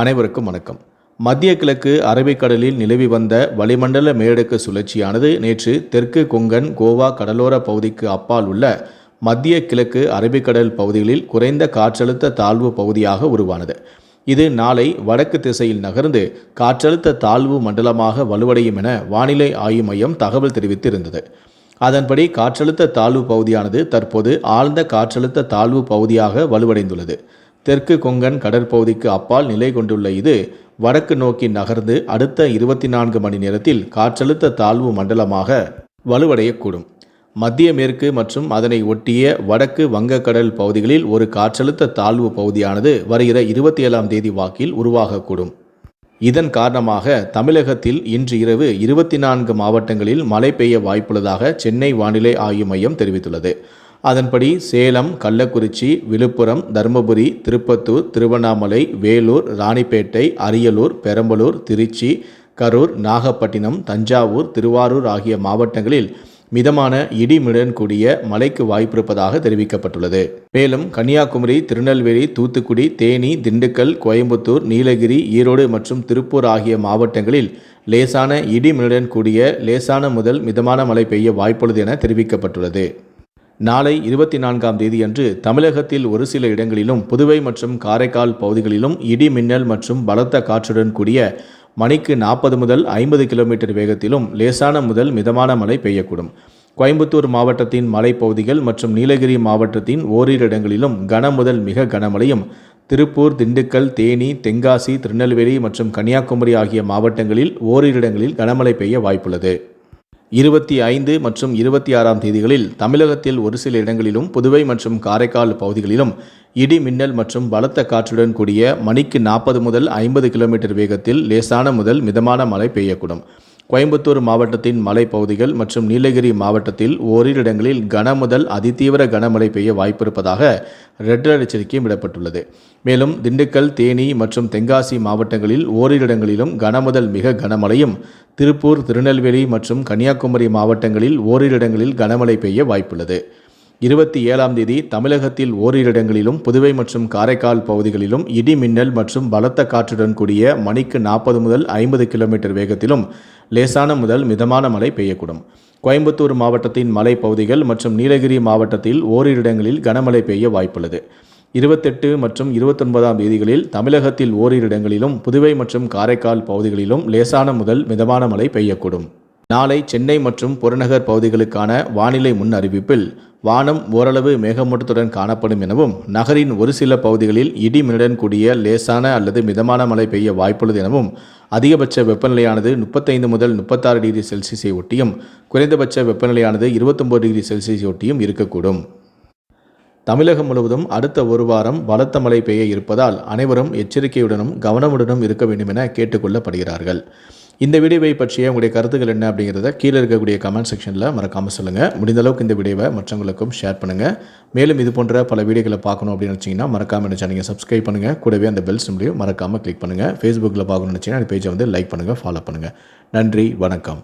அனைவருக்கும் வணக்கம். மத்திய கிழக்கு அரபிக்கடலில் நிலவி வந்த வளிமண்டல மேலடுக்கு சுழற்சியானது நேற்று தெற்கு கொங்கன் கோவா கடலோர பகுதிக்கு அப்பால் உள்ள மத்திய கிழக்கு அரபிக்கடல் பகுதிகளில் குறைந்த காற்றழுத்த தாழ்வு பகுதியாக உருவானது. இது நாளை வடக்கு திசையில் நகர்ந்து காற்றழுத்த தாழ்வு மண்டலமாக வலுவடையும் என வானிலை ஆய்வு மையம் தகவல் தெரிவித்திருந்தது. அதன்படி காற்றழுத்த தாழ்வு பகுதியானது தற்போது ஆழ்ந்த காற்றழுத்த தாழ்வு பகுதியாக வலுவடைந்துள்ளது. தெற்கு கொங்கன் கடற்பகுதிக்கு அப்பால் நிலை கொண்டுள்ள இது வடக்கு நோக்கி நகர்ந்து அடுத்த இருபத்தி நான்கு மணி நேரத்தில் காற்றழுத்த தாழ்வு மண்டலமாக வலுவடையக்கூடும். மத்திய மேற்கு மற்றும் அதனை ஒட்டிய வடக்கு வங்கக்கடல் பகுதிகளில் ஒரு காற்றழுத்த தாழ்வு பகுதியானது வருகிற இருபத்தி ஏழாம் தேதி வாக்கில் உருவாகக்கூடும். இதன் காரணமாக தமிழகத்தில் இன்று இரவு இருபத்தி நான்கு மாவட்டங்களில் மழை பெய்ய வாய்ப்புள்ளதாக சென்னை வானிலை ஆய்வு மையம் தெரிவித்துள்ளது. அதன்படி சேலம் கள்ளக்குறிச்சி விழுப்புரம் தருமபுரி திருப்பத்தூர் திருவண்ணாமலை வேலூர் ராணிப்பேட்டை அரியலூர் பெரம்பலூர் திருச்சி கரூர் நாகப்பட்டினம் தஞ்சாவூர் திருவாரூர் ஆகிய மாவட்டங்களில் மிதமான இடிமுடன் கூடிய மழைக்கு வாய்ப்பிருப்பதாக தெரிவிக்கப்பட்டுள்ளது. மேலும் கன்னியாகுமரி திருநெல்வேலி தூத்துக்குடி தேனி திண்டுக்கல் கோயம்புத்தூர் நீலகிரி ஈரோடு மற்றும் திருப்பூர் ஆகிய மாவட்டங்களில் லேசான இடிமுடன் கூடிய லேசான முதல் மிதமான மழை பெய்ய வாய்ப்புள்ளது என தெரிவிக்கப்பட்டுள்ளது. நாளை இருபத்தி நான்காம் தேதியன்று தமிழகத்தில் ஒரு சில இடங்களிலும் புதுவை மற்றும் காரைக்கால் பகுதிகளிலும் இடி மின்னல் மற்றும் பலத்த காற்றுடன் கூடிய மணிக்கு நாற்பது முதல் ஐம்பது கிலோமீட்டர் வேகத்திலும் லேசான முதல் மிதமான மழை பெய்யக்கூடும். கோயம்புத்தூர் மாவட்டத்தின் மலைப்பகுதிகள் மற்றும் நீலகிரி மாவட்டத்தின் ஓரிரு இடங்களிலும் கன முதல் மிக கனமழையும் திருப்பூர் திண்டுக்கல் தேனி தென்காசி திருநெல்வேலி மற்றும் கன்னியாகுமரி ஆகிய மாவட்டங்களில் ஓரிரு இடங்களில் கனமழை பெய்ய வாய்ப்புள்ளது. இருபத்தி ஐந்து மற்றும் இருபத்தி ஆறாம் தேதிகளில் தமிழகத்தில் ஒரு சில இடங்களிலும் புதுவை மற்றும் காரைக்கால் பகுதிகளிலும் இடி மின்னல் மற்றும் பலத்த காற்றுடன் கூடிய மணிக்கு நாற்பது முதல் ஐம்பது கிலோமீட்டர் வேகத்தில் லேசான முதல் மிதமான மழை பெய்யக்கூடும். கோயம்புத்தூர் மாவட்டத்தின் மலைப்பகுதிகள் மற்றும் நீலகிரி மாவட்டத்தில் ஓரிரு இடங்களில் கனமுதல் அதிதீவிர கனமழை பெய்ய வாய்ப்பிருப்பதாக ரெட் அலர்ட் எச்சரிக்கையும் விடப்பட்டுள்ளது. மேலும் திண்டுக்கல் தேனி மற்றும் தென்காசி மாவட்டங்களில் ஓரிரு இடங்களிலும் கனமுதல் மிக கனமழையும் திருப்பூர் திருநெல்வேலி மற்றும் கன்னியாகுமரி மாவட்டங்களில் ஓரிரு இடங்களில் கனமழை பெய்ய வாய்ப்புள்ளது. இருபத்தி ஏழாம் தேதி தமிழகத்தில் ஓரிரு இடங்களிலும் புதுவை மற்றும் காரைக்கால் பகுதிகளிலும் இடி மின்னல் மற்றும் பலத்த காற்றுடன் கூடிய மணிக்கு நாற்பது முதல் ஐம்பது கிலோமீட்டர் வேகத்திலும் லேசான முதல் மிதமான மழை பெய்யக்கூடும். கோயம்புத்தூர் மாவட்டத்தின் மலைப்பகுதிகள் மற்றும் நீலகிரி மாவட்டத்தில் ஓரிரு இடங்களில் கனமழை பெய்ய வாய்ப்புள்ளது. இருபத்தெட்டு மற்றும் இருபத்தொன்பதாம் தேதிகளில் தமிழகத்தில் ஓரிரு இடங்களிலும் புதுவை மற்றும் காரைக்கால் பகுதிகளிலும் லேசான முதல் மிதமான மழை பெய்யக்கூடும். நாளை சென்னை மற்றும் புறநகர் பகுதிகளுக்கான வானிலை முன் அறிவிப்பில் வானம் ஓரளவு மேகமூட்டத்துடன் காணப்படும் எனவும் நகரின் ஒரு சில பகுதிகளில் இடி மின்னுடன் கூடிய லேசான அல்லது மிதமான மழை பெய்ய வாய்ப்புள்ளது எனவும் அதிகபட்ச வெப்பநிலையானது முப்பத்தைந்து முதல் முப்பத்தாறு டிகிரி செல்சியஸை ஒட்டியும் குறைந்தபட்ச வெப்பநிலையானது இருபத்தொம்பது டிகிரி செல்சியஸை ஒட்டியும் இருக்கக்கூடும். தமிழகம் முழுவதும் அடுத்த ஒரு வாரம் பலத்த மழை பெய்ய இருப்பதால் அனைவரும் எச்சரிக்கையுடனும் கவனமுடனும் இருக்க வேண்டும் என கேட்டுக்கொள்ளப்படுகிறார்கள். இந்த வீடியோவை பற்றிய உங்களுடைய கருத்துக்கள் என்ன அப்படிங்கிறத கீழே இருக்கக்கூடிய கமெண்ட் செக்ஷனில் மறக்காமல் சொல்லுங்கள் முடிந்த அளவுக்கு இந்த வீடியோவை மற்றவங்களுக்கும் ஷேர் பண்ணுங்கள் மேலும் இது போன்ற பல வீடியோக்களை பார்க்கணும் அப்படின்னு வச்சிங்கன்னா மறக்காமல் என்ன நீங்கள் சப்ஸ்கிரைப் பண்ணுங்கள் கூடவே அந்த பெல் சிம்லையும் மறக்காமல் கிளிக் பண்ணுங்கள் ஃபேஸ்புக்கில் பார்க்கணும்னு நினச்சிங்கன்னா அந்த பேஜை வந்து லைக் பண்ணுங்கள் ஃபாலோ பண்ணுங்கள் நன்றி வணக்கம்.